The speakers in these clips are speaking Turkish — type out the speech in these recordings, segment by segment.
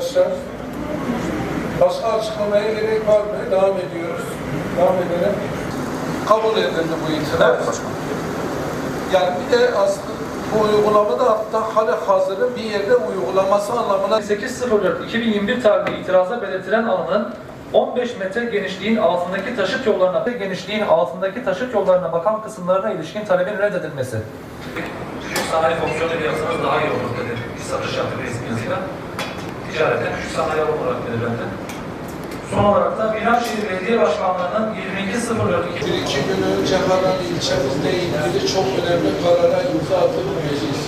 arkadaşlar. Başka açıklamaya gerek var mı? Devam ediyoruz. Devam edelim. Kabul edildi bu itiraz. Evet başkanım. Yani bir de aslında bu uygulama da hatta hali hazırın bir yerde uygulaması anlamına 8.04.2021 tarihli itirazda belirtilen alanın 15 metre genişliğin altındaki taşıt yollarına ve genişliğin altındaki taşıt yollarına bakan kısımlarına ilişkin talebin reddedilmesi. Küçük sanayi fonksiyonu bir yapsanız daha iyi olur dedi. Bir satış yaptık resmi yazıyla. Ticaretten küçük sanayi olarak belirlendi. Son olarak da Binanşehir Belediye Başkanlığı'nın 22.04.2021 bir iki gün önce Haran ilçemizle ilgili çok önemli karara imza meclis.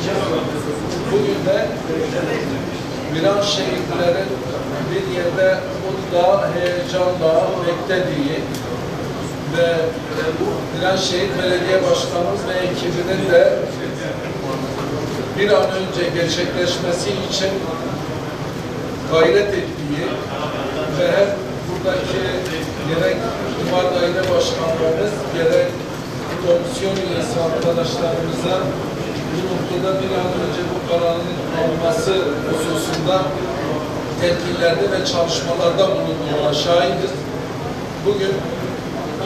Bugün de Miran şehitlerin bir yerde mutla, heyecanla beklediği ve Miran Şehit Belediye Başkanımız ve ekibinin de bir an önce gerçekleşmesi için gayret ettiği ve hem buradaki gerek İmar Daire Başkanlarımız gerek komisyon üyesi arkadaşlarımıza bu noktada bir an önce bu kararın alınması hususunda tedbirlerde ve çalışmalarda bulunduğuna şahidiz. Bugün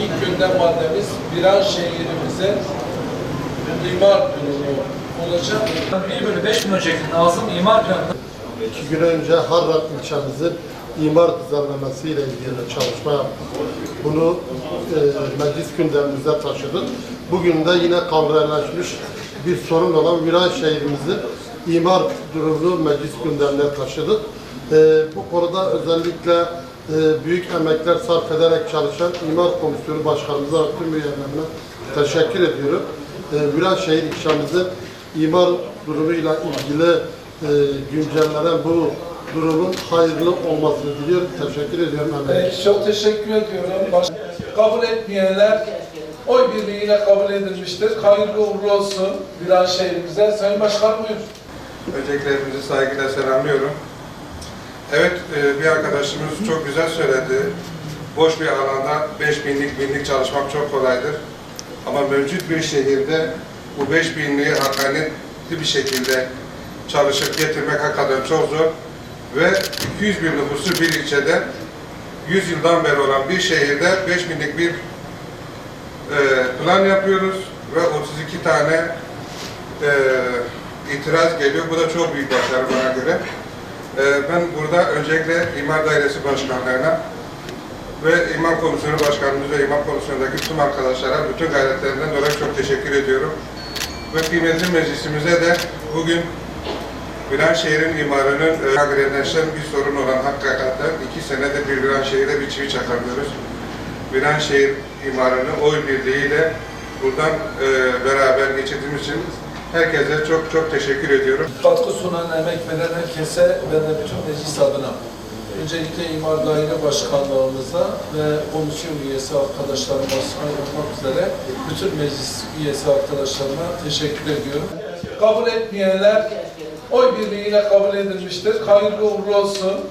ilk gündem maddemiz Viran şehrimize imar durumu olacak. 1 bölü 5 milyon şeklinde Nazım imar planında İki gün önce Harran ilçemizin imar düzenlemesi ile ilgili çalışma yaptık. Bunu e, meclis gündemimize taşıdık. Bugün de yine kavraylaşmış bir sorun olan Viran şehrimizin imar durumunu meclis gündemine taşıdık. E, bu konuda özellikle e, büyük emekler sarf ederek çalışan İmar Komisyonu Başkanımıza ve tüm üyelerine teşekkür ediyorum. E, Viranşehir ilçemizin imar durumuyla ilgili e, güncellenen bu durumun hayırlı olmasını diliyorum. Teşekkür ediyorum. Peki, çok teşekkür ediyorum. Baş- kabul etmeyenler oy birliğiyle kabul edilmiştir. Hayırlı uğurlu olsun Viran şehrimize. Sayın Başkan buyur. Öncelikle hepinizi saygıyla selamlıyorum. Evet, e, bir arkadaşımız çok güzel söyledi. Boş bir alanda 5 binlik binlik çalışmak çok kolaydır. Ama mevcut bir şehirde bu 5 binliği hakkaniyetli bir şekilde çalışıp getirmek hakikaten çok zor. Ve 200 bin nüfusu bir ilçede 100 yıldan beri olan bir şehirde 5 binlik bir e, plan yapıyoruz ve 32 tane e, itiraz geliyor. Bu da çok büyük başarı bana göre. E, ben burada öncelikle İmar Dairesi Başkanlarına ve İmam Komisyonu Başkanımız ve İmam Komisyonu'ndaki tüm arkadaşlara bütün gayretlerinden dolayı çok teşekkür ediyorum. Ve kıymetli meclisimize de bugün Viranşehir'in imarının e, agreneşen bir sorun olan hakikaten iki senedir bir Viranşehir'e bir çivi çakamıyoruz. Viranşehir imarını oy birliğiyle buradan e, beraber geçirdiğimiz için herkese çok çok teşekkür ediyorum. Katkı sunan, emek veren herkese ve de bütün meclis adına öncelikle İmar Daire Başkanlığımıza ve komisyon üyesi arkadaşlarıma olmak üzere bütün meclis üyesi arkadaşlarıma teşekkür ediyorum. Kabul etmeyenler oy birliğiyle kabul edilmiştir. Hayırlı uğurlu olsun.